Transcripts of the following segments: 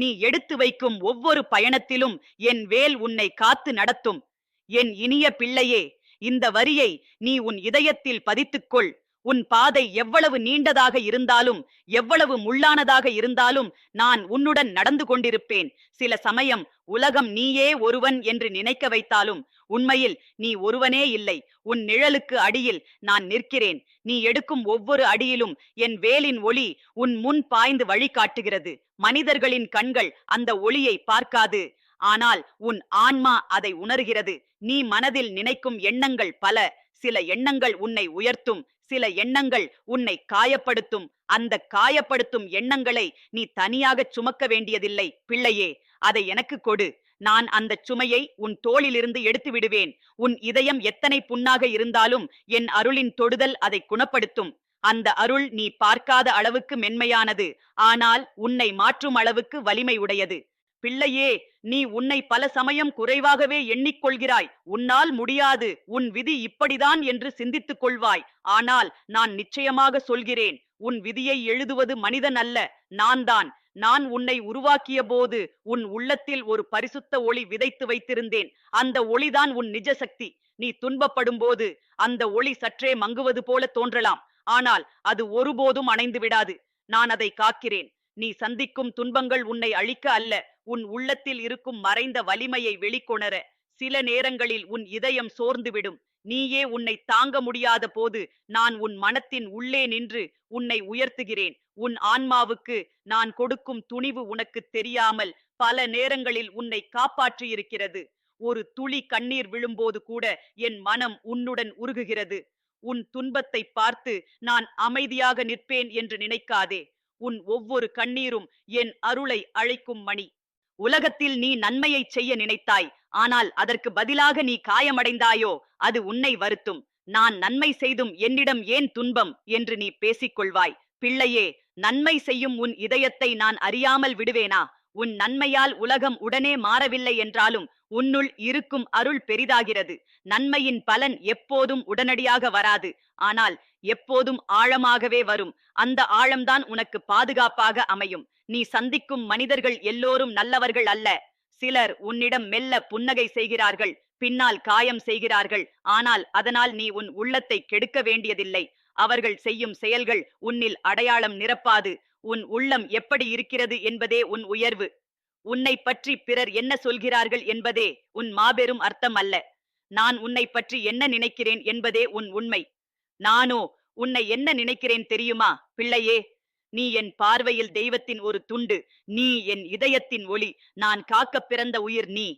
நீ எடுத்து வைக்கும் ஒவ்வொரு பயணத்திலும் என் வேல் உன்னை காத்து நடத்தும். என் இனிய பிள்ளையே இந்த வரியை நீ உன் இதயத்தில் பதித்துக்கொள். உன் பாதை எவ்வளவு நீண்டதாக இருந்தாலும் எவ்வளவு முள்ளானதாக இருந்தாலும் நான் உன்னுடன் நடந்து கொண்டிருப்பேன். சில சமயம் உலகம் நீயே ஒருவன் என்று நினைக்க வைத்தாலும் உண்மையில் நீ ஒருவனே இல்லை. உன் நிழலுக்கு அடியில் நான் நிற்கிறேன். நீ எடுக்கும் ஒவ்வொரு அடியிலும் என் வேலின் ஒளி உன் முன் பாய்ந்து வழிகாட்டுகிறது மனிதர்களின் கண்கள் அந்த ஒளியை பார்க்காது. ஆனால் உன் ஆன்மா அதை உணர்கிறது. நீ மனதில் நினைக்கும் எண்ணங்கள் பல. சில எண்ணங்கள் உன்னை உயர்த்தும். சில எண்ணங்கள் உன்னை காயப்படுத்தும். அந்த காயப்படுத்தும் எண்ணங்களை நீ தனியாக சுமக்க வேண்டியதில்லை. பிள்ளையே அதை எனக்கு கொடு. நான் அந்த சுமையை உன் தோளிலிருந்து எடுத்து விடுவேன். உன் இதயம் எத்தனை புண்ணாக இருந்தாலும் என் அருளின் தொடுதல் அதை குணப்படுத்தும். அந்த அருள் நீ பார்க்காத அளவுக்கு மென்மையானது ஆனால் உன்னை மாற்றும் அளவுக்கு வலிமை உடையது பிள்ளையே நீ உன்னை பல சமயம் குறைவாகவே எண்ணிக்கொள்கிறாய். உன்னால் முடியாது உன் விதி இப்படிதான் என்று சிந்தித்துக் கொள்வாய். ஆனால் நான் நிச்சயமாக சொல்கிறேன் உன் விதியை எழுதுவது மனிதன் அல்ல நான் தான் நான் உன்னை உருவாக்கிய போது உன் உள்ளத்தில் ஒரு பரிசுத்த ஒளி விதைத்து வைத்திருந்தேன். அந்த ஒளிதான் உன் நிஜ சக்தி நீ துன்பப்படும் போது அந்த ஒளி சற்றே மங்குவது போல தோன்றலாம். ஆனால் அது ஒருபோதும் அணைந்து விடாது. நான் அதை காக்கிறேன். நீ சந்திக்கும் துன்பங்கள் உன்னை அழிக்க அல்ல. உன் உள்ளத்தில் இருக்கும் மறைந்த வலிமையை வெளிக்கொணர. சில நேரங்களில் உன் இதயம் சோர்ந்துவிடும். நீயே உன்னை தாங்க முடியாத போது நான் உன் மனத்தின் உள்ளே நின்று உன்னை உயர்த்துகிறேன். உன் ஆன்மாவுக்கு நான் கொடுக்கும் துணிவு உனக்கு தெரியாமல் பல நேரங்களில் உன்னை காப்பாற்றியிருக்கிறது. ஒரு துளி கண்ணீர் விழும்போது கூட என் மனம் உன்னுடன் உருகுகிறது. உன் துன்பத்தை பார்த்து நான் அமைதியாக நிற்பேன் என்று நினைக்காதே. உன் ஒவ்வொரு கண்ணீரும் என் அருளை அழைக்கும் மணி. உலகத்தில் நீ நன்மையை செய்ய நினைத்தாய். ஆனால் அதற்கு பதிலாக நீ காயமடைந்தாயோ? அது உன்னை வருத்தும். நான் நன்மை செய்தும் என்னிடம் ஏன் துன்பம்? என்று நீ பேசிக்கொள்வாய். பிள்ளையே நன்மை செய்யும் உன் இதயத்தை நான் அறியாமல் விடுவேனா? உன் நன்மையால் உலகம் உடனே மாறவில்லை என்றாலும் உன்னுள் இருக்கும் அருள் பெரிதாகிறது. நன்மையின் பலன் எப்போதும் உடனடியாக வராது. ஆனால் எப்போதும் ஆழமாகவே வரும். அந்த ஆழம்தான் உனக்கு பாதுகாப்பாக அமையும். நீ சந்திக்கும் மனிதர்கள் எல்லோரும் நல்லவர்கள் அல்ல. சிலர் உன்னிடம் மெல்ல புன்னகை செய்கிறார்கள். பின்னால் காயம் செய்கிறார்கள். ஆனால் அதனால் நீ உன் உள்ளத்தை கெடுக்க வேண்டியதில்லை. அவர்கள் செய்யும் செயல்கள் உன்னில் அடையாளம் நிரப்பாது. உன் உள்ளம் எப்படி இருக்கிறது என்பதே உன் உயர்வு. உன்னை பற்றி பிறர் என்ன சொல்கிறார்கள் என்பதே உன் மாபெரும் அர்த்தம் அல்ல நான் உன்னை பற்றி என்ன நினைக்கிறேன் என்பதே உன் உண்மை. நானோ உன்னை என்ன நினைக்கிறேன் தெரியுமா? பிள்ளையே நீ என் பார்வையில் தெய்வத்தின் ஒரு துண்டு. நீ என் இதயத்தின் ஒளி. நான் காக்க பிறந்த உயிர் நீ.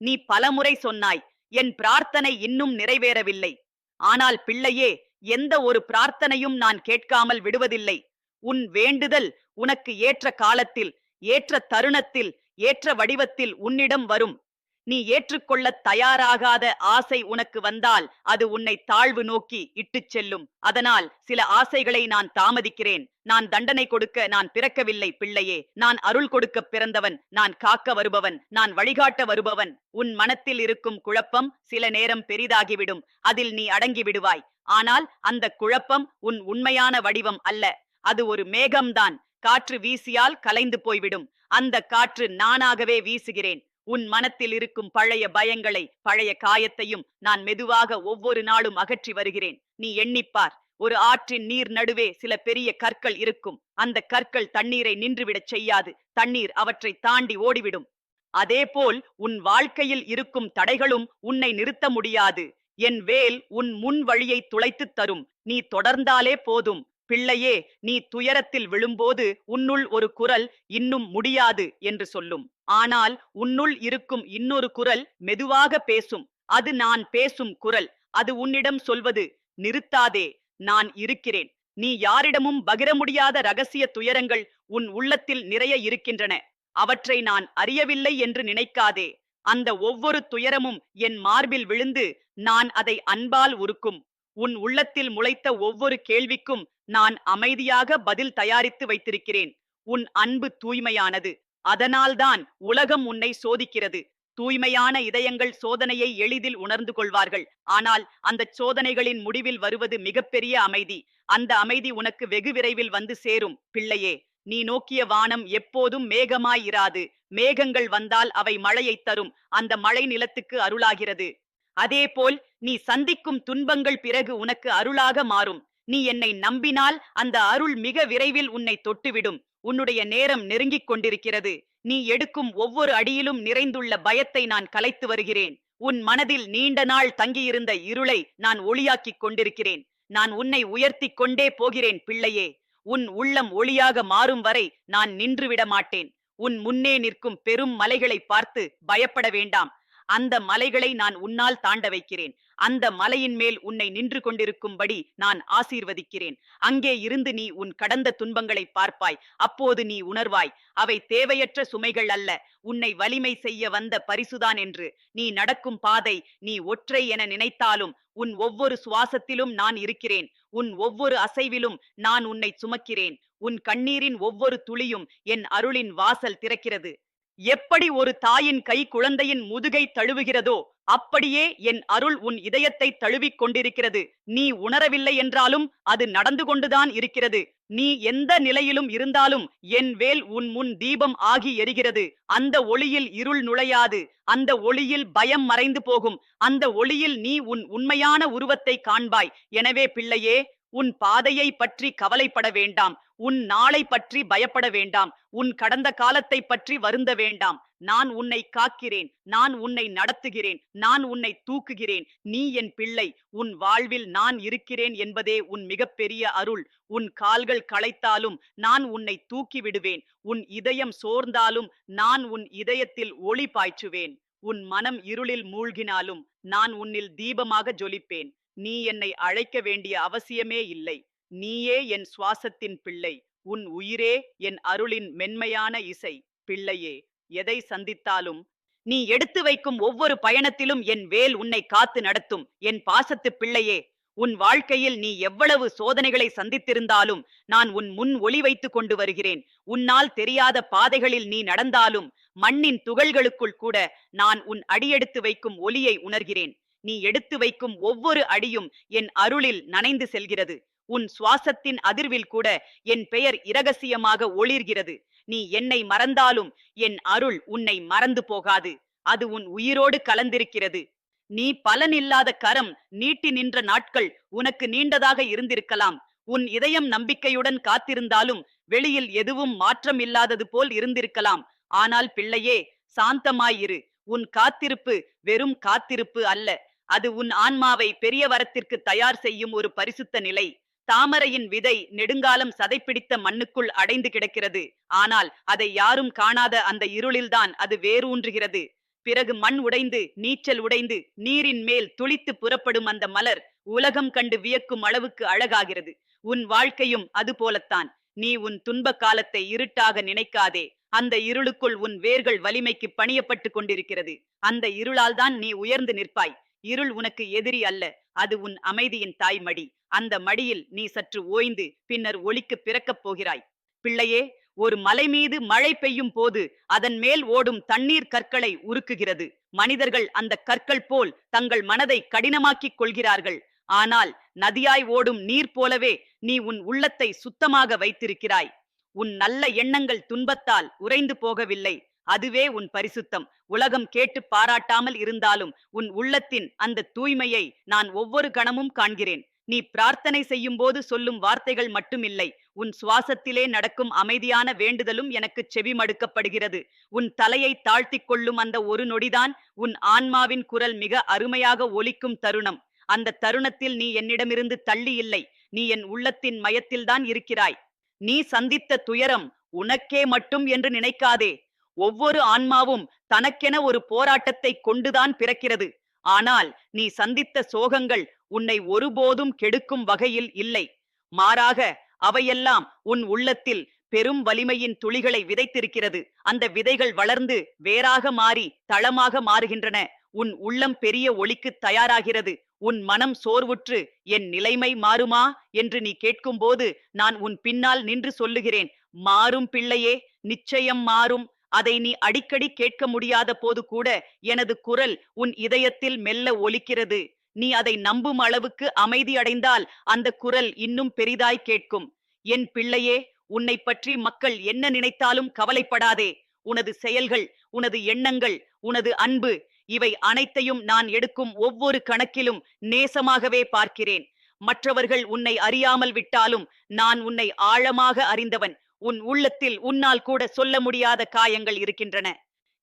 நீ பலமுறை சொன்னாய் என் பிரார்த்தனை இன்னும் நிறைவேறவில்லை. ஆனால் பிள்ளையே எந்த ஒரு பிரார்த்தனையும் நான் கேட்காமல் விடுவதில்லை. உன் வேண்டுதல் உனக்கு ஏற்ற காலத்தில் ஏற்ற தருணத்தில் ஏற்ற வடிவத்தில் உன்னிடம் வரும். நீ ஏற்றுக்கொள்ள தயாராகாத ஆசை உனக்கு வந்தால் அது உன்னை தாழ்வு நோக்கி இட்டுச் செல்லும். அதனால் சில ஆசைகளை நான் தாமதிக்கிறேன். நான் தண்டனை கொடுக்க நான் பிறக்கவில்லை பிள்ளையே. நான் அருள் கொடுக்க பிறந்தவன். நான் காக்க வருபவன். நான் வழிகாட்ட வருபவன். உன் மனத்தில் இருக்கும் குழப்பம் சில நேரம் பெரிதாகிவிடும். அதில் நீ அடங்கி விடுவாய் ஆனால் அந்த குழப்பம் உன் உண்மையான வடிவம் அல்ல. அது ஒரு மேகம்தான். காற்று வீசியால் கலைந்து போய்விடும். அந்த காற்று நானாகவே வீசுகிறேன். உன் மனத்தில் இருக்கும் பழைய பயங்களை பழைய காயத்தையும் நான் மெதுவாக ஒவ்வொரு நாளும் அகற்றி வருகிறேன். நீ எண்ணிப்பார். ஒரு ஆற்றின் நீர் நடுவே சில பெரிய கற்கள் இருக்கும். அந்த கற்கள் தண்ணீரை நின்றுவிடச் செய்யாது. தண்ணீர் அவற்றை தாண்டி ஓடிவிடும். அதேபோல் உன் வாழ்க்கையில் இருக்கும் தடைகளும் உன்னை நிறுத்த முடியாது. என் வேல் உன் முன் வழியை துளைத்துத் தரும். நீ தொடர்ந்தாலே போதும். பிள்ளையே நீ துயரத்தில் விழும்போது உன்னுள் ஒரு குரல் இன்னும் முடியாது என்று சொல்லும். ஆனால் உன்னுள் இருக்கும் இன்னொரு குரல் மெதுவாக பேசும். அது நான் பேசும் குரல். அது உன்னிடம் சொல்வது நிறுத்தாதே நான் இருக்கிறேன். நீ யாரிடமும் பகிர முடியாத ரகசிய துயரங்கள் உன் உள்ளத்தில் நிறைய இருக்கின்றன. அவற்றை நான் அறியவில்லை என்று நினைக்காதே. அந்த ஒவ்வொரு துயரமும் என் மார்பில் விழுந்து நான் அதை அன்பால் உருக்கும். உன் உள்ளத்தில் முளைத்த ஒவ்வொரு கேள்விக்கும் நான் அமைதியாக பதில் தயாரித்து வைத்திருக்கிறேன். உன் அன்பு தூய்மையானது. அதனால்தான் உலகம் உன்னை சோதிக்கிறது. தூய்மையான இதயங்கள் சோதனையை எளிதில் உணர்ந்து கொள்வார்கள். ஆனால் அந்த சோதனைகளின் முடிவில் வருவது மிகப்பெரிய அமைதி. அந்த அமைதி உனக்கு வெகு விரைவில் வந்து சேரும். பிள்ளையே நீ நோக்கிய வானம் எப்போதும் மேகமாயிராது மேகங்கள் வந்தால் அவை மழையைத் தரும். அந்த மழை நிலத்துக்கு அருளாகிறது. அதேபோல் நீ சந்திக்கும் துன்பங்கள் பிறகு உனக்கு அருளாக மாறும். நீ என்னை நம்பினால் அந்த அருள் மிக விரைவில் உன்னை தொட்டுவிடும். உன்னுடைய நேரம் நெருங்கிக் கொண்டிருக்கிறது. நீ எடுக்கும் ஒவ்வொரு அடியிலும் நிறைந்துள்ள பயத்தை நான் கலைத்து வருகிறேன். உன் மனதில் நீண்ட நாள் தங்கியிருந்த இருளை நான் ஒளியாக்கிக் கொண்டிருக்கிறேன். நான் உன்னை உயர்த்திக் கொண்டே போகிறேன் பிள்ளையே. உன் உள்ளம் ஒளியாக மாறும் வரை நான் நின்றுவிட மாட்டேன் உன் முன்னே நிற்கும் பெரும் மலைகளை பார்த்து பயப்பட வேண்டாம். அந்த மலைகளை நான் உன்னால் தாண்ட வைக்கிறேன். அந்த மலையின் மேல் உன்னை நின்று கொண்டிருக்கும்படி நான் ஆசீர்வதிக்கிறேன். அங்கே இருந்து நீ உன் கடந்த துன்பங்களை பார்ப்பாய். அப்போது நீ உணர்வாய் அவை தேவையற்ற சுமைகள் அல்ல. உன்னை வலிமை செய்ய வந்த பரிசுதான் என்று. நீ நடக்கும் பாதை நீ ஒற்றை என நினைத்தாலும் உன் ஒவ்வொரு சுவாசத்திலும் நான் இருக்கிறேன். உன் ஒவ்வொரு அசைவிலும் நான் உன்னை சுமக்கிறேன். உன் கண்ணீரின் ஒவ்வொரு துளியும் என் அருளின் வாசல் திறக்கிறது. எப்படி ஒரு தாயின் கை குழந்தையின் முதுகை தழுவுகிறதோ அப்படியே என் அருள் உன் இதயத்தை தழுவிக் கொண்டிருக்கிறது. நீ உணரவில்லை என்றாலும் அது நடந்து கொண்டுதான் இருக்கிறது. நீ எந்த நிலையிலும் இருந்தாலும் என் வேல் உன் முன் தீபம் ஆகி எரிகிறது. அந்த ஒளியில் இருள் நுழையாது. அந்த ஒளியில் பயம் மறைந்து போகும். அந்த ஒளியில் நீ உன் உண்மையான உருவத்தை காண்பாய். எனவே பிள்ளையே உன் பாதையை பற்றி கவலைப்பட வேண்டாம். உன் நாளை பற்றி பயப்பட வேண்டாம். உன் கடந்த காலத்தை பற்றி வருந்த வேண்டாம். நான் உன்னை காக்கிறேன். நான் உன்னை நடத்துகிறேன். நான் உன்னை தூக்குகிறேன். நீ என் பிள்ளை. உன் வாழ்வில் நான் இருக்கிறேன் என்பதே உன் மிகப்பெரிய அருள். உன் கால்கள் களைத்தாலும் நான் உன்னை தூக்கி விடுவேன் உன் இதயம் சோர்ந்தாலும் நான் உன் இதயத்தில் ஒளி பாய்ச்சுவேன். உன் மனம் இருளில் மூழ்கினாலும் நான் உன்னில் தீபமாக ஜொலிப்பேன். நீ என்னை அழைக்க வேண்டிய அவசியமே இல்லை. நீயே என் சுவாசத்தின் பிள்ளை. உன் உயிரே என் அருளின் மென்மையான இசை. பிள்ளையே எதை சந்தித்தாலும் நீ எடுத்து வைக்கும் ஒவ்வொரு பயணத்திலும் என் வேல் உன்னை காத்து நடத்தும். என் பாசத்து பிள்ளையே உன் வாழ்க்கையில் நீ எவ்வளவு சோதனைகளை சந்தித்திருந்தாலும் நான் உன் முன் ஒளி வைத்துக் கொண்டு வருகிறேன். உன்னால் தெரியாத பாதைகளில் நீ நடந்தாலும் மண்ணின் துகள்களுக்குள் கூட நான் உன் அடியெடுத்து வைக்கும் ஒலியை உணர்கிறேன். நீ எடுத்து வைக்கும் ஒவ்வொரு அடியும் என் அருளில் நனைந்து செல்கிறது. உன் சுவாசத்தின் அதிர்வில் கூட என் பெயர் இரகசியமாக ஒளிர்கிறது. நீ என்னை மறந்தாலும் என் அருள் உன்னை மறந்து போகாது. அது உன் உயிரோடு கலந்திருக்கிறது. நீ பலனில்லாத கரம் நீட்டி நின்ற நாட்கள் உனக்கு நீண்டதாக இருந்திருக்கலாம். உன் இதயம் நம்பிக்கையுடன் காத்திருந்தாலும் வெளியில் எதுவும் மாற்றம் இல்லாதது போல் இருந்திருக்கலாம். ஆனால் பிள்ளையே சாந்தமாயிரு உன் காத்திருப்பு வெறும் காத்திருப்பு அல்ல. அது உன் ஆன்மாவை பெரிய வரத்திற்கு தயார் செய்யும் ஒரு பரிசுத்த நிலை. தாமரையின் விதை நெடுங்காலம் சதைப்பிடித்த மண்ணுக்குள் அடைந்து கிடக்கிறது. ஆனால் அதை யாரும் காணாத அந்த இருளில்தான் அது வேரூன்றுகிறது. பிறகு மண் உடைந்து நீச்சல் உடைந்து நீரின் மேல் துளித்து புறப்படும் அந்த மலர் உலகம் கண்டு வியக்கும் அளவுக்கு அழகாகிறது. உன் வாழ்க்கையும் அது போலத்தான். நீ உன் துன்ப காலத்தை இருட்டாக நினைக்காதே. அந்த இருளுக்குள் உன் வேர்கள் வலிமைக்கு பணியப்பட்டு கொண்டிருக்கிறது. அந்த இருளால் தான் நீ உயர்ந்து நிற்பாய். இருள் உனக்கு எதிரி அல்ல அது உன் அமைதியின் தாய்மடி. அந்த மடியில் நீ சற்று ஓய்ந்து பின்னர் ஒளிக்கு பிறக்கப் போகிறாய். பிள்ளையே ஒரு மலை மீது மழை பெய்யும் போது அதன் மேல் ஓடும் தண்ணீர் கற்களை உருக்குகிறது. மனிதர்கள் அந்த கற்கள் போல் தங்கள் மனதை கடினமாக்கிக் கொள்கிறார்கள். ஆனால் நதியாய் ஓடும் நீர் போலவே நீ உன் உள்ளத்தை சுத்தமாக வைத்திருக்கிறாய். உன் நல்ல எண்ணங்கள் துன்பத்தால் உறைந்து போகவில்லை. அதுவே உன் பரிசுத்தம். உலகம் கேட்டு பாராட்டாமல் இருந்தாலும் உன் உள்ளத்தின் அந்த தூய்மையை நான் ஒவ்வொரு கணமும் காண்கிறேன். நீ பிரார்த்தனை செய்யும் போது சொல்லும் வார்த்தைகள் மட்டுமில்லை. உன் சுவாசத்திலே நடக்கும் அமைதியான வேண்டுதலும் எனக்கு செவி மடுக்கப்படுகிறது. உன் தலையை தாழ்த்திக் கொள்ளும் அந்த ஒரு நொடிதான் உன் ஆன்மாவின் குரல் மிக அருமையாக ஒலிக்கும் தருணம். அந்த தருணத்தில் நீ என்னிடமிருந்து தள்ளி இல்லை. நீ என் உள்ளத்தின் மயத்தில்தான் இருக்கிறாய். நீ சந்தித்த துயரம் உனக்கே மட்டும் என்று நினைக்காதே. ஒவ்வொரு ஆன்மாவும் தனக்கென ஒரு போராட்டத்தை கொண்டுதான் பிறக்கிறது. ஆனால் நீ சந்தித்த சோகங்கள் உன்னை ஒருபோதும் கெடுக்கும் வகையில் இல்லை. மாறாக அவையெல்லாம் உன் உள்ளத்தில் பெரும் வலிமையின் துளிகளை விதைத்திருக்கிறது. அந்த விதைகள் வளர்ந்து வேறாக மாறி தளமாக மாறுகின்றன. உன் உள்ளம் பெரிய ஒளிக்கு தயாராகிறது. உன் மனம் சோர்வுற்று என் நிலைமை மாறுமா? என்று நீ கேட்கும்போது நான் உன் பின்னால் நின்று சொல்லுகிறேன். மாறும் பிள்ளையே நிச்சயம் மாறும். அதை நீ அடிக்கடி கேட்க முடியாத போது கூட எனது குரல் உன் இதயத்தில் மெல்ல ஒலிக்கிறது. நீ அதை நம்பும் அளவுக்கு அமைதியடைந்தால் அந்த குரல் இன்னும் பெரிதாய் கேட்கும். என் பிள்ளையே உன்னை பற்றி மக்கள் என்ன நினைத்தாலும் கவலைப்படாதே. உனது செயல்கள் உனது எண்ணங்கள் உனது அன்பு இவை அனைத்தையும் நான் எடுக்கும் ஒவ்வொரு கணக்கிலும் நேசமாகவே பார்க்கிறேன். மற்றவர்கள் உன்னை அறியாமல் விட்டாலும் நான் உன்னை ஆழமாக அறிந்தவன். உன் உள்ளத்தில் உன்னால் கூட சொல்ல முடியாத காயங்கள் இருக்கின்றன.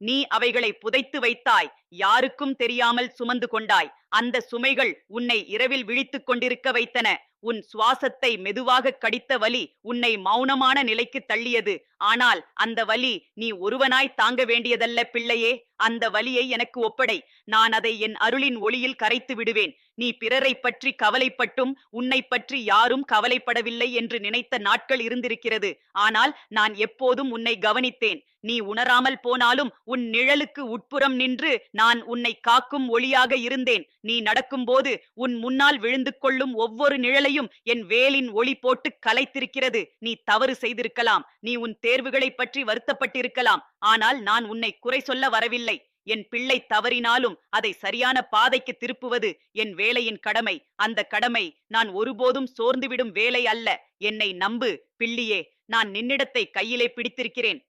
நீ அவைகளை புதைத்து வைத்தாய். யாருக்கும் தெரியாமல் சுமந்து கொண்டாய். அந்த சுமைகள் உன்னை இரவில் விழித்துக் கொண்டிருக்க வைத்தன. உன் சுவாசத்தை மெதுவாக கடித்த வலி உன்னை மௌனமான நிலைக்கு தள்ளியது. ஆனால் அந்த வலி நீ ஒருவனாய் தாங்க வேண்டியதல்ல பிள்ளையே. அந்த வலியை எனக்கு ஒப்படை. நான் அதை என் அருளின் ஒளியில் கரைத்து விடுவேன். நீ பிறரை பற்றி கவலைப்பட்டும் உன்னை பற்றி யாரும் கவலைப்படவில்லை என்று நினைத்த நாட்கள் இருந்திருக்கிறது. ஆனால் நான் எப்போதும் உன்னை கவனித்தேன். நீ உணராமல் போனாலும் உன் நிழலுக்கு உட்புறம் நின்று நான் உன்னை காக்கும் ஒளியாக இருந்தேன். நீ நடக்கும்போது உன் முன்னால் விழுந்து கொள்ளும் ஒவ்வொரு நிழலையும் என் வேலின் ஒளி போட்டு கலைத்திருக்கிறது. நீ தவறு செய்திருக்கலாம். நீ உன் தேர்வுகளை பற்றி வருத்தப்பட்டிருக்கலாம். ஆனால் நான் உன்னை குறை சொல்ல வரவில்லை. என் பிள்ளை தவறினாலும் அதை சரியான பாதைக்கு திருப்புவது என் வேலையின் கடமை. அந்த கடமை நான் ஒருபோதும் சோர்ந்துவிடும் வேலை அல்ல. என்னை நம்பு பிள்ளியே நான் நின்னிடத்தை கையிலே பிடித்திருக்கிறேன்.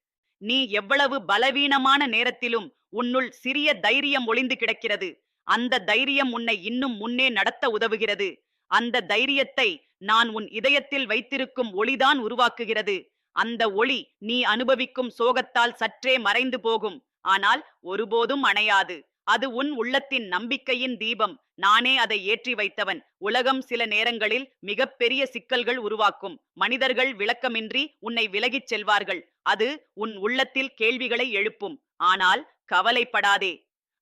நீ எவ்வளவு பலவீனமான நேரத்திலும் உன்னுள் சிறிய தைரியம் ஒளிந்து கிடக்கிறது. அந்த தைரியம் உன்னை இன்னும் முன்னே நடத்த உதவுகிறது. அந்த தைரியத்தை நான் உன் இதயத்தில் வைத்திருக்கும் ஒளிதான் உருவாக்குகிறது. அந்த ஒளி நீ அனுபவிக்கும் சோகத்தால் சற்றே மறைந்து போகும். ஆனால் ஒருபோதும் அணையாது. அது உன் உள்ளத்தின் நம்பிக்கையின் தீபம். நானே அதை ஏற்றி வைத்தவன். உலகம் சில நேரங்களில் மிகப்பெரிய சிக்கல்கள் உருவாக்கும். மனிதர்கள் விளக்கமின்றி உன்னை விலகிச் செல்வார்கள். அது உன் உள்ளத்தில் கேள்விகளை எழுப்பும். ஆனால் கவலைப்படாதே.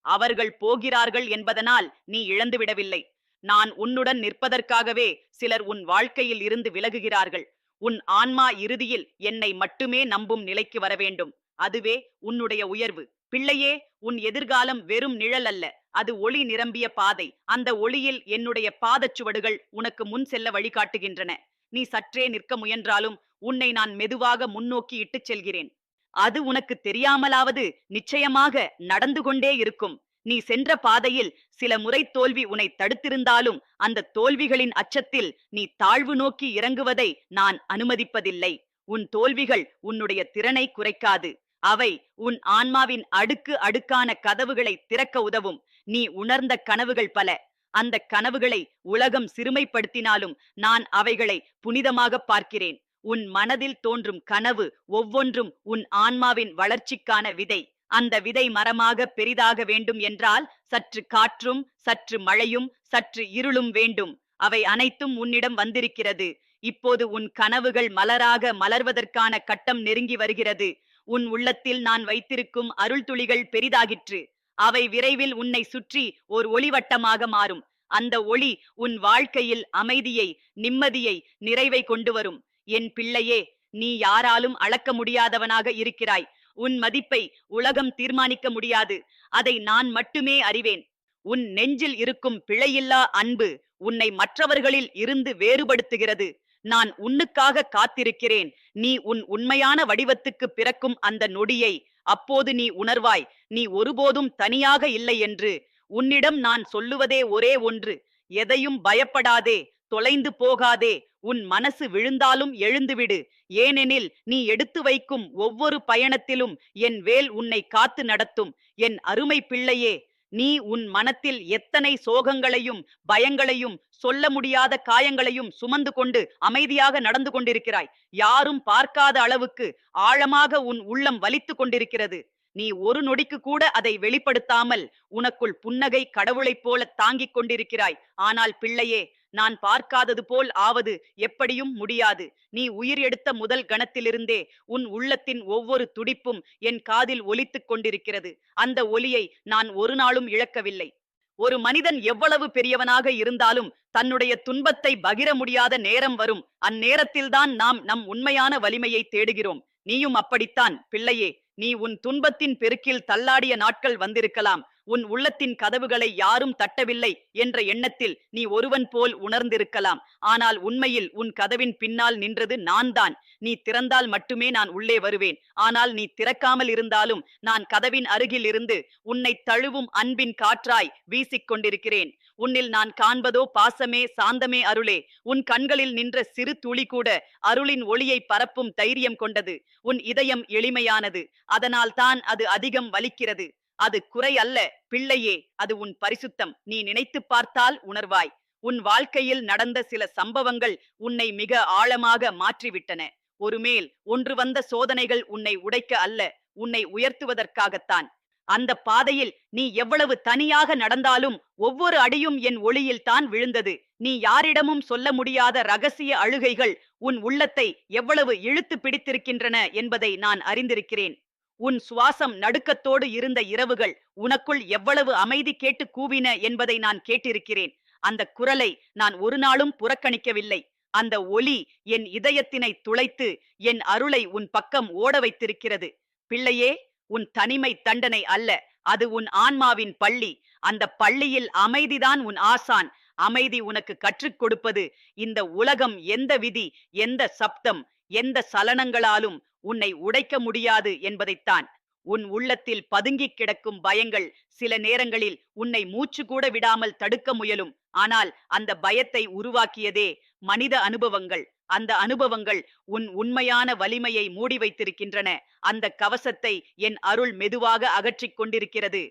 அவர்கள் போகிறார்கள் என்பதனால் நீ இழந்துவிடவில்லை. நான் உன்னுடன் நிற்பதற்காகவே சிலர் உன் வாழ்க்கையில் இருந்து விலகுகிறார்கள். உன் ஆன்மா இறுதியில் என்னை மட்டுமே நம்பும் நிலைக்கு வர வேண்டும் அதுவே உன்னுடைய உயர்வு. பிள்ளையே உன் எதிர்காலம் வெறும் நிழல் அல்ல. அது ஒளி நிரம்பிய பாதை. அந்த ஒளியில் என்னுடைய பாதச்சுவடுகள் உனக்கு முன் செல்ல வழிகாட்டுகின்றன. நீ சற்றே நிற்க முயன்றாலும் உன்னை நான் மெதுவாக முன்னோக்கி இட்டுச் செல்கிறேன். அது உனக்கு தெரியாமலாவது நிச்சயமாக நடந்து கொண்டே இருக்கும். நீ சென்ற பாதையில் சில முறை தோல்வி உன்னை தடுத்திருந்தாலும் அந்த தோல்விகளின் அச்சத்தில் நீ தாழ்வு நோக்கி இறங்குவதை நான் அனுமதிப்பதில்லை. உன் தோல்விகள் உன்னுடைய திறனை குறைக்காது. அவை உன் ஆன்மாவின் அடுக்கு அடுக்கான கதவுகளை திறக்க உதவும். நீ உணர்ந்த கனவுகள் பல. அந்த கனவுகளை உலகம் சிறுமைப்படுத்தினாலும் நான் அவைகளை புனிதமாக பார்க்கிறேன். உன் மனதில் தோன்றும் கனவு ஒவ்வொன்றும் உன் ஆன்மாவின் வளர்ச்சிக்கான விதை. அந்த விதை மரமாக பெரிதாக வேண்டும் என்றால் சற்று காற்றும் சற்று மழையும் சற்று இருளும் வேண்டும். அவை அனைத்தும் உன்னிடம் வந்திருக்கிறது. இப்போது உன் கனவுகள் மலராக மலர்வதற்கான கட்டம் நெருங்கி வருகிறது. உன் உள்ளத்தில் நான் வைத்திருக்கும் அருள் துளிகள் பெரிதாகிற்று. அவை விரைவில் உன்னை சுற்றி ஓர் ஒளிவட்டமாக மாறும். அந்த ஒளி உன் வாழ்க்கையில் அமைதியை நிம்மதியை நிறைவை கொண்டு வரும். என் பிள்ளையே நீ யாராலும் அளக்க முடியாதவனாக இருக்கிறாய். உன் மதிப்பை உலகம் தீர்மானிக்க முடியாது. அதை நான் மட்டுமே அறிவேன். உன் நெஞ்சில் இருக்கும் பிழையில்லா அன்பு உன்னை மற்றவர்களில் இருந்து வேறுபடுத்துகிறது. நான் உன்னுக்காக காத்திருக்கிறேன். நீ உன் உண்மையான வடிவத்துக்கு பிறக்கும் அந்த நொடியை அப்போது நீ உணர்வாய். நீ ஒருபோதும் தனியாக இல்லை என்று உன்னிடம் நான் சொல்லுவதே ஒரே ஒன்று. எதையும் பயப்படாதே. தொலைந்து போகாதே. உன் மனசு விழுந்தாலும் எழுந்துவிடு. ஏனெனில் நீ எடுத்து வைக்கும் ஒவ்வொரு பயணத்திலும் என் வேல் உன்னை காத்து நடத்தும். என் அருமை பிள்ளையே நீ உன் மனத்தில் எத்தனை சோகங்களையும் பயங்களையும் சொல்ல முடியாத காயங்களையும் சுமந்து கொண்டு அமைதியாக நடந்து கொண்டிருக்கிறாய். யாரும் பார்க்காத அளவுக்கு ஆழமாக உன் உள்ளம் வலித்து கொண்டிருக்கிறது. நீ ஒரு நொடிக்கு கூட அதை வெளிப்படுத்தாமல் உனக்குள் புன்னகை கடவுளைப் போல தாங்கிக் கொண்டிருக்கிறாய். ஆனால் பிள்ளையே நான் பார்க்காதது போல் ஆவது எப்படியும் முடியாது. நீ உயிர் எடுத்த முதல் கணத்திலிருந்தே உன் உள்ளத்தின் ஒவ்வொரு துடிப்பும் என் காதில் ஒலித்துக் கொண்டிருக்கிறது. அந்த ஒலியை நான் ஒரு நாளும் இழக்கவில்லை. ஒரு மனிதன் எவ்வளவு பெரியவனாக இருந்தாலும் தன்னுடைய துன்பத்தை பகிர முடியாத நேரம் வரும். அந்நேரத்தில்தான் நாம் நம் உண்மையான வலிமையை தேடுகிறோம். நீயும் அப்படித்தான். பிள்ளையே நீ உன் துன்பத்தின் பெருக்கில் தள்ளாடிய நாட்கள் வந்திருக்கலாம். உன் உள்ளத்தின் கதவுகளை யாரும் தட்டவில்லை என்ற எண்ணத்தில் நீ ஒருவன் போல் உணர்ந்திருக்கலாம். ஆனால் உண்மையில் உன் கதவின் பின்னால் நின்றது நான் தான் நீ திறந்தால் மட்டுமே நான் உள்ளே வருவேன். ஆனால் நீ திறக்காமல் இருந்தாலும் நான் கதவின் அருகில் இருந்து உன்னை தழுவும் அன்பின் காற்றாய் வீசிக் கொண்டிருக்கிறேன் உன்னில் நான் காண்பதோ பாசமே சாந்தமே அருளே. உன் கண்களில் நின்ற சிறு துளி கூட அருளின் ஒளியை பரப்பும் தைரியம் கொண்டது. உன் இதயம் எளிமையானது. அதனால் தான் அது அதிகம் வலிக்கிறது. அது குறை அல்ல. பிள்ளையே அது உன் பரிசுத்தம். நீ நினைத்து பார்த்தால் உணர்வாய். உன் வாழ்க்கையில் நடந்த சில சம்பவங்கள் உன்னை மிக ஆழமாக மாற்றிவிட்டன. ஒருமேல் ஒன்று வந்த சோதனைகள் உன்னை உடைக்க அல்ல. உன்னை உயர்த்துவதற்காகத்தான். அந்த பாதையில் நீ எவ்வளவு தனியாக நடந்தாலும் ஒவ்வொரு அடியும் என் ஒளியில் தான் விழுந்தது. நீ யாரிடமும் சொல்ல முடியாத ரகசிய அழுகைகள் உன் உள்ளத்தை எவ்வளவு இழுத்து பிடித்திருக்கின்றன என்பதை நான் அறிந்திருக்கிறேன். உன் சுவாசம் நடுக்கத்தோடு இருந்த இரவுகள் உனக்குள் எவ்வளவு அமைதி கேட்டு கூவின என்பதை நான் கேட்டிருக்கிறேன். அந்த குரலை நான் ஒரு நாளும் புறக்கணிக்கவில்லை. அந்த ஒலி என் இதயத்தினை துளைத்து என் அருளை உன் பக்கம் ஓட வைத்திருக்கிறது. பிள்ளையே உன் தனிமை தண்டனை அல்ல. அது உன் ஆன்மாவின் பள்ளி. அந்த பள்ளியில் அமைதிதான் உன் ஆசான். அமைதி உனக்கு கற்றுக் கொடுப்பது. இந்த உலகம் எந்த விதி எந்த சப்தம் எந்த சலனங்களாலும் உன்னை உடைக்க முடியாது என்பதைத்தான். உன் உள்ளத்தில் பதுங்கிக் கிடக்கும் பயங்கள் சில நேரங்களில் உன்னை மூச்சு கூட விடாமல் தடுக்க முயலும். ஆனால் அந்த பயத்தை உருவாக்கியதே மனித அனுபவங்கள். அந்த அனுபவங்கள் உன் உண்மையான வலிமையை மூடி வைத்திருக்கின்றன. அந்த கவசத்தை என் அருள் மெதுவாக அகற்றிக் கொண்டிருக்கிறது.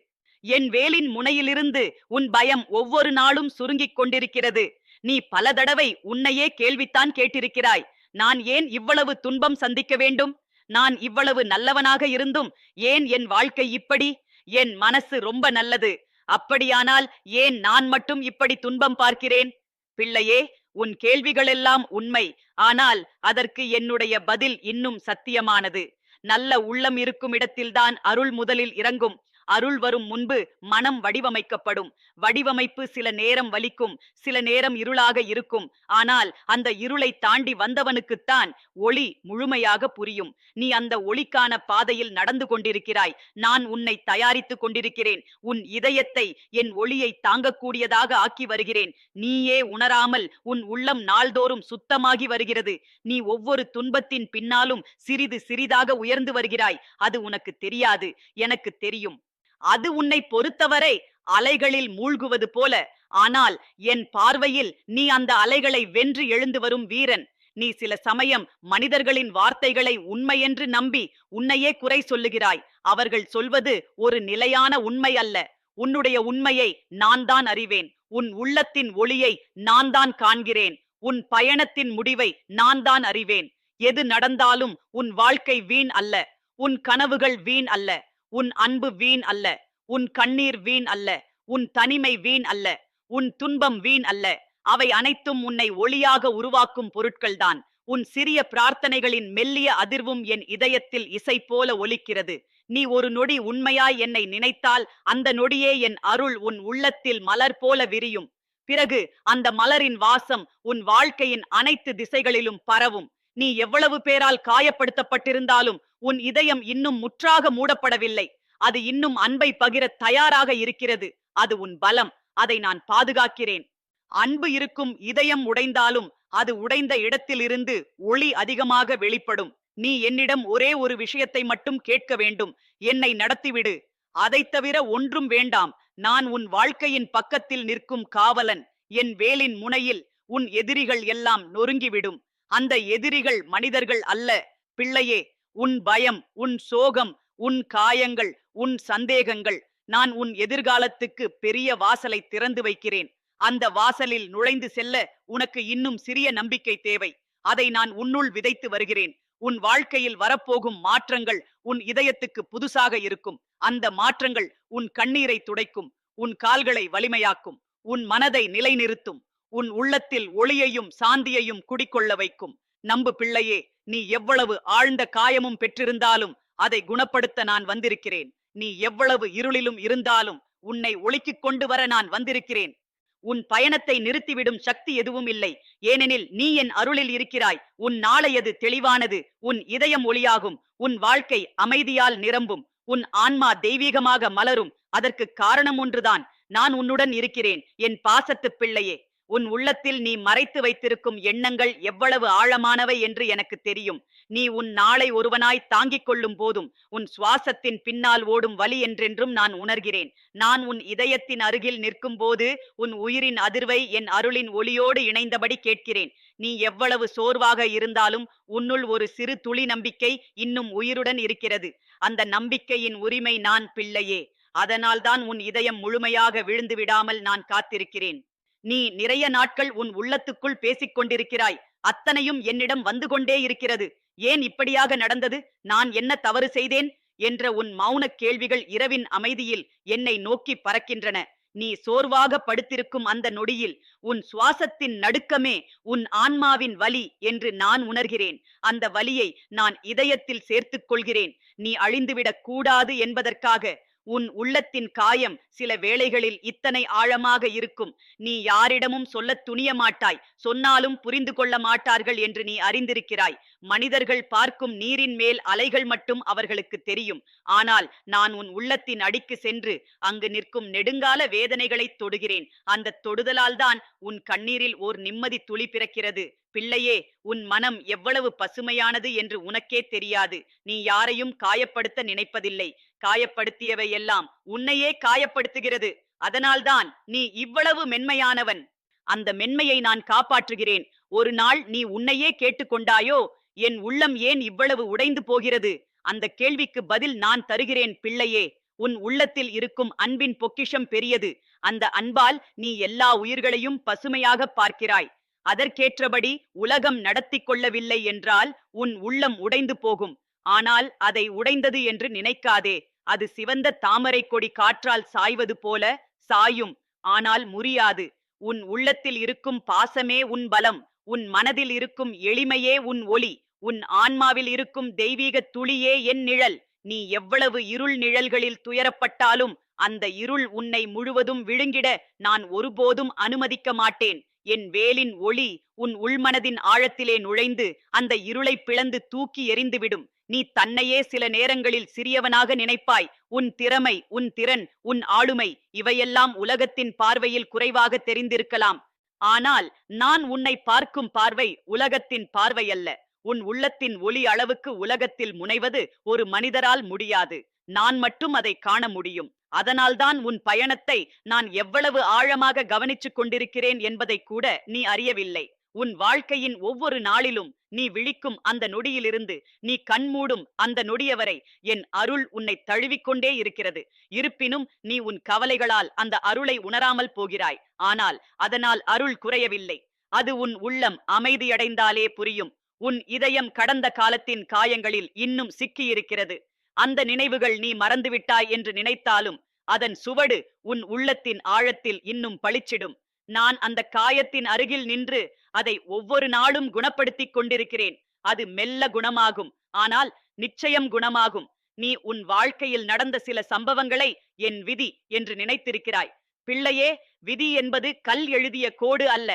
என் வேலின் முனையிலிருந்து உன் பயம் ஒவ்வொரு நாளும் சுருங்கிக் கொண்டிருக்கிறது. நீ பல தடவை உன்னையே கேள்வித்தான் கேட்டிருக்கிறாய். நான் ஏன் இவ்வளவு துன்பம் சந்திக்க வேண்டும்? நான் இவ்வளவு நல்லவனாக இருந்தும் ஏன் என் வாழ்க்கை இப்படி? என் மனசு ரொம்ப நல்லது. அப்படியானால் ஏன் நான் மட்டும் இப்படி துன்பம் பார்க்கிறேன்? பிள்ளையே உன் கேள்விகளெல்லாம் உண்மை. ஆனால் அதற்கு என்னுடைய பதில் இன்னும் சத்தியமானது. நல்ல உள்ளம் இருக்கும் இடத்தில்தான் அருள் முதலில் இறங்கும். அருள் வரும் முன்பு மனம் வடிவமைக்கப்படும். வடிவமைப்பு சில நேரம் வலிக்கும் சில நேரம் இருளாக இருக்கும். ஆனால் அந்த இருளை தாண்டி வந்தவனுக்குத்தான் ஒளி முழுமையாக புரியும். நீ அந்த ஒளிக்கான பாதையில் நடந்து கொண்டிருக்கிறாய். நான் உன்னை தயாரித்துக் கொண்டிருக்கிறேன். உன் இதயத்தை என் ஒளியை தாங்கக்கூடியதாக ஆக்கி வருகிறேன். நீயே உணராமல் உன் உள்ளம் நாள்தோறும் சுத்தமாகி வருகிறது. நீ ஒவ்வொரு துன்பத்தின் பின்னாலும் சிறிது சிறிதாக உயர்ந்து வருகிறாய். அது உனக்கு தெரியாது. எனக்கு தெரியும். அது உன்னை பொறுத்தவரை அலைகளில் மூழ்குவது போல. ஆனால் என் பார்வையில் நீ அந்த அலைகளை வென்று எழுந்து வரும் வீரன். நீ சில சமயம் மனிதர்களின் வார்த்தைகளை உண்மையென்று நம்பி உன்னையே குறை சொல்லுகிறாய். அவர்கள் சொல்வது ஒரு நிலையான உண்மை அல்ல. உன்னுடைய உண்மையை நான் தான் அறிவேன். உன் உள்ளத்தின் ஒளியை நான் தான் காண்கிறேன். உன் பயணத்தின் முடிவை நான் தான் அறிவேன். எது நடந்தாலும் உன் வாழ்க்கை வீண் அல்ல. உன் கனவுகள் வீண் அல்ல. உன் அன்பு வீண் அல்ல உன் கண்ணீர் வீண் அல்ல உன் தனிமை வீண் அல்ல உன் துன்பம் வீண் அல்ல. அவை அனைத்தும் உன்னை ஒளியாக உருவாக்கும் பொருட்கள்தான். உன் சிறிய பிரார்த்தனைகளின் மெல்லிய அதிர்வும் என் இதயத்தில் இசை போல ஒலிக்கிறது. நீ ஒரு நொடி உண்மையாய் என்னை நினைத்தால் அந்த நொடியே என் அருள் உன் உள்ளத்தில் மலர் போல விரியும். பிறகு அந்த மலரின் வாசம் உன் வாழ்க்கையின் அனைத்து திசைகளிலும் பரவும். நீ எவ்வளவு பேரால் காயப்படுத்தப்பட்டிருந்தாலும் உன் இதயம் இன்னும் முற்றாக மூடப்படவில்லை. அது இன்னும் அன்பை பகிர தயாராக இருக்கிறது. அது உன் பலம். அதை நான் பாதுகாக்கிறேன். அன்பு இருக்கும் இதயம் உடைந்தாலும் அது உடைந்த இடத்திலிருந்து ஒளி அதிகமாக வெளிப்படும். நீ என்னிடம் ஒரே ஒரு விஷயத்தை மட்டும் கேட்க வேண்டும். என்னை நடத்திவிடு. அதைத் தவிர ஒன்றும் வேண்டாம். நான் உன் வாழ்க்கையின் பக்கத்தில் நிற்கும் காவலன். என் வேலின் முனையில் உன் எதிரிகள் எல்லாம் நொறுங்கிவிடும். அந்த எதிரிகள் மனிதர்கள் அல்ல. பிள்ளையே உன் பயம் உன் சோகம் உன் காயங்கள் உன் சந்தேகங்கள். நான் உன் எதிர்காலத்துக்கு பெரிய வாசலை திறந்து வைக்கிறேன். அந்த வாசலில் நுழைந்து செல்ல உனக்கு இன்னும் சிறிய நம்பிக்கை தேவை. அதை நான் உன்னுள் விதைத்து வருகிறேன். உன் வாழ்க்கையில் வரப்போகும் மாற்றங்கள் உன் இதயத்துக்கு புதுசாக இருக்கும். அந்த மாற்றங்கள் உன் கண்ணீரை துடைக்கும். உன் கால்களை வலிமையாக்கும். உன் மனதை நிலைநிறுத்தும். உன் உள்ளத்தில் ஒளியையும் சாந்தியையும் குடிக்கொள்ள வைக்கும். நம்பு பிள்ளையே நீ எவ்வளவு ஆழ்ந்த காயமும் பெற்றிருந்தாலும் அதை குணப்படுத்த நான் வந்திருக்கிறேன். நீ எவ்வளவு இருளிலும் இருந்தாலும் உன்னை ஒளிக்கிக் கொண்டு வர நான் வந்திருக்கிறேன். உன் பயணத்தை நிறுத்திவிடும் சக்தி எதுவும் இல்லை. ஏனெனில் நீ என் அருளில் இருக்கிறாய். உன் நாளையது தெளிவானது. உன் இதயம் ஒளியாகும். உன் வாழ்க்கை அமைதியால் நிரம்பும். உன் ஆன்மா தெய்வீகமாக மலரும். அதற்கு காரணம் ஒன்றுதான். நான் உன்னுடன் இருக்கிறேன். என் பாசத்து பிள்ளையே உன் உள்ளத்தில் நீ மறைத்து வைத்திருக்கும் எண்ணங்கள் எவ்வளவு ஆழமானவை என்று எனக்கு தெரியும். நீ உன் நாளை ஒருவனாய் தாங்கிக் கொள்ளும் போதும் உன் சுவாசத்தின் பின்னால் ஓடும் வலி என்றென்றும் நான் உணர்கிறேன். நான் உன் இதயத்தின் அருகில் நிற்கும் போது உன் உயிரின் அதிர்வை என் அருளின் ஒளியோடு இணைந்தபடி கேட்கிறேன். நீ எவ்வளவு சோர்வாக இருந்தாலும் உன்னுள் ஒரு சிறு துளி நம்பிக்கை இன்னும் உயிருடன் இருக்கிறது. அந்த நம்பிக்கையின் உரிமை நான் பிள்ளையே. அதனால்தான் உன் இதயம் முழுமையாக விழுந்து விடாமல் நான் காத்திருக்கிறேன். நீ நிறைய நாட்கள் உன் உள்ளத்துக்குள் பேசிக் கொண்டிருக்கிறாய் அத்தனையும் என்னிடம் வந்து கொண்டே இருக்கிறது. ஏன் இப்படியாக நடந்தது? நான் என்ன தவறு செய்தேன்? என்ற உன் மௌனக் கேள்விகள் இரவின் அமைதியில் என்னை நோக்கி பறக்கின்றன. நீ சோர்வாக படுத்திருக்கும் அந்த நொடியில் உன் சுவாசத்தின் நடுக்கமே உன் ஆன்மாவின் வலி என்று நான் உணர்கிறேன். அந்த வலியை நான் இதயத்தில் சேர்த்துக் கொள்கிறேன். நீ அழிந்துவிடக் கூடாது என்பதற்காக உன் உள்ளத்தின் காயம் சில வேளைகளில் இத்தனை ஆழமாக இருக்கும். நீ யாரிடமும் சொல்லத் துணிய மாட்டாய். சொன்னாலும் புரிந்து கொள்ள மாட்டார்கள் என்று நீ அறிந்திருக்கிறாய். மனிதர்கள் பார்க்கும் நீரின் மேல் அலைகள் மட்டும் அவர்களுக்கு தெரியும். ஆனால் நான் உன் உள்ளத்தின் அடிக்கு சென்று அங்கு நிற்கும் நெடுங்கால வேதனைகளை தொடுகிறேன். அந்த தொடுதலால் தான் உன் கண்ணீரில் ஓர் நிம்மதி துளி பிறக்கிறது. பிள்ளையே உன் மனம் எவ்வளவு பசுமையானது என்று உனக்கே தெரியாது. நீ யாரையும் காயப்படுத்த நினைப்பதில்லை. காயப்படுத்தியவை எல்லாம் உன்னையே காயப்படுத்துகிறது. அதனால்தான் நீ இவ்வளவு மென்மையானவன். அந்த மென்மையை நான் காப்பாற்றுகிறேன். ஒரு நாள் நீ உன்னையே கேட்டுக்கொண்டாயோ? என் உள்ளம் ஏன் இவ்வளவு உடைந்து போகிறது? அந்த கேள்விக்கு பதில் நான் தருகிறேன் பிள்ளையே. உன் உள்ளத்தில் இருக்கும் அன்பின் பொக்கிஷம் பெரியது. அந்த அன்பால் நீ எல்லா உயிர்களையும் பசுமையாக பார்க்கிறாய். அதற்கேற்றபடி உலகம் நடத்தி கொள்ளவில்லை என்றால் உன் உள்ளம் உடைந்து போகும். ஆனால் அதை உடைந்தது என்று நினைக்காதே. அது சிவந்த தாமரை கொடி காற்றால் சாய்வது போல சாயும். ஆனால் முறியாது. உன் உள்ளத்தில் இருக்கும் பாசமே உன் பலம். உன் மனதில் இருக்கும் எளிமையே உன் ஒளி. உன் ஆன்மாவில் இருக்கும் தெய்வீக துளியே என் நிழல். நீ எவ்வளவு இருள் நிழல்களில் துயரப்பட்டாலும் அந்த இருள் உன்னை முழுவதும் விழுங்கிட நான் ஒருபோதும் அனுமதிக்க மாட்டேன். என் வேலின் ஒளி உன் உள்மனதின் ஆழத்திலே நுழைந்து அந்த இருளை பிளந்து தூக்கி எறிந்துவிடும். நீ தன்னையே சில நேரங்களில் சிறியவனாக நினைப்பாய். உன் திறமை உன் திறன் உன் ஆளுமை இவையெல்லாம் உலகத்தின் பார்வையில் குறைவாக தெரிந்திருக்கலாம். ஆனால் நான் உன்னை பார்க்கும் பார்வை உலகத்தின் பார்வை அல்ல உன் உள்ளத்தின் ஒளி அளவுக்கு உலகத்தில் முனைவது ஒரு மனிதரால் முடியாது. நான் மட்டும் அதை காண முடியும். அதனால்தான் உன் பயணத்தை நான் எவ்வளவு ஆழமாக கவனிச்சுக் கொண்டிருக்கிறேன் என்பதை கூட நீ அறியவில்லை. உன் வாழ்க்கையின் ஒவ்வொரு நாளிலும் நீ விழிக்கும் அந்த நொடியிலிருந்து நீ கண்மூடும் அந்த நொடியவரை என் அருள் உன்னை தழுவிக்கொண்டே இருக்கிறது. இருப்பினும் நீ உன் கவலைகளால் அந்த அருளை உணராமல் போகிறாய். ஆனால் அதனால் அருள் குறையவில்லை. அது உன் உள்ளம் அமைதியடைந்தாலே புரியும். உன் இதயம் கடந்த காலத்தின் காயங்களில் இன்னும் சிக்கியிருக்கிறது. அந்த நினைவுகள் நீ மறந்துவிட்டாய் என்று நினைத்தாலும் அதன் சுவடு உன் உள்ளத்தின் ஆழத்தில் இன்னும் பளிச்சிடும். நான் அந்த காயத்தின் அருகில் நின்று அதை ஒவ்வொரு நாளும் குணப்படுத்திக் கொண்டிருக்கிறேன். அது மெல்ல குணமாகும். ஆனால் நிச்சயம் குணமாகும். நீ உன் வாழ்க்கையில் நடந்த சில சம்பவங்களை என் விதி என்று நினைத்திருக்கிறாய். பிள்ளையே விதி என்பது கல் எழுதிய கோடு அல்ல.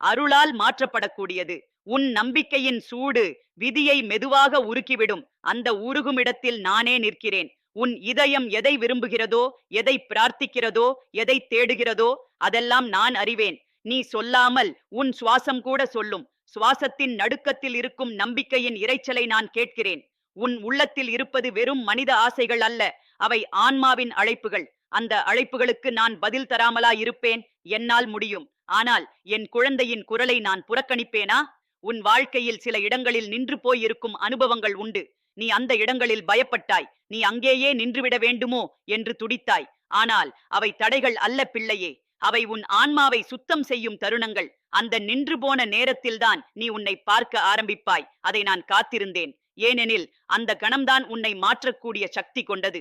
அருளால் மாற்றப்படக்கூடியது. உன் நம்பிக்கையின் சூடு விதியை மெதுவாக உருக்கிவிடும். அந்த உருகுமிடத்தில் நானே நிற்கிறேன். உன் இதயம் எதை விரும்புகிறதோ எதை பிரார்த்திக்கிறதோ எதை தேடுகிறதோ அதெல்லாம் நான் அறிவேன். நீ சொல்லாமல் உன் சுவாசம் கூட சொல்லும். சுவாசத்தின் நடுக்கத்தில் இருக்கும் நம்பிக்கையின் இரைச்சலை நான் கேட்கிறேன். உன் உள்ளத்தில் இருப்பது வெறும் மனித ஆசைகள் அல்ல அவை ஆன்மாவின் அழைப்புகள். அந்த அழைப்புகளுக்கு நான் பதில் தராமலா இருப்பேன்? என்னால் முடியும். ஆனால் என் குழந்தையின் குரலை நான் புறக்கணிப்பேனா? உன் வாழ்க்கையில் சில இடங்களில் நின்று போய் இருக்கும் அனுபவங்கள் உண்டு. நீ அந்த இடங்களில் பயப்பட்டாய். நீ அங்கேயே நின்றுவிட வேண்டுமோ? என்று துடித்தாய். ஆனால் அவை தடைகள் அல்ல பிள்ளையே. அவை உன் ஆன்மாவை சுத்தம் செய்யும் தருணங்கள். அந்த நின்று போன நேரத்தில்தான் நீ உன்னை பார்க்க ஆரம்பிப்பாய். அதை நான் காத்திருந்தேன். ஏனெனில் அந்த கணம்தான் உன்னை மாற்றக்கூடிய சக்தி கொண்டது.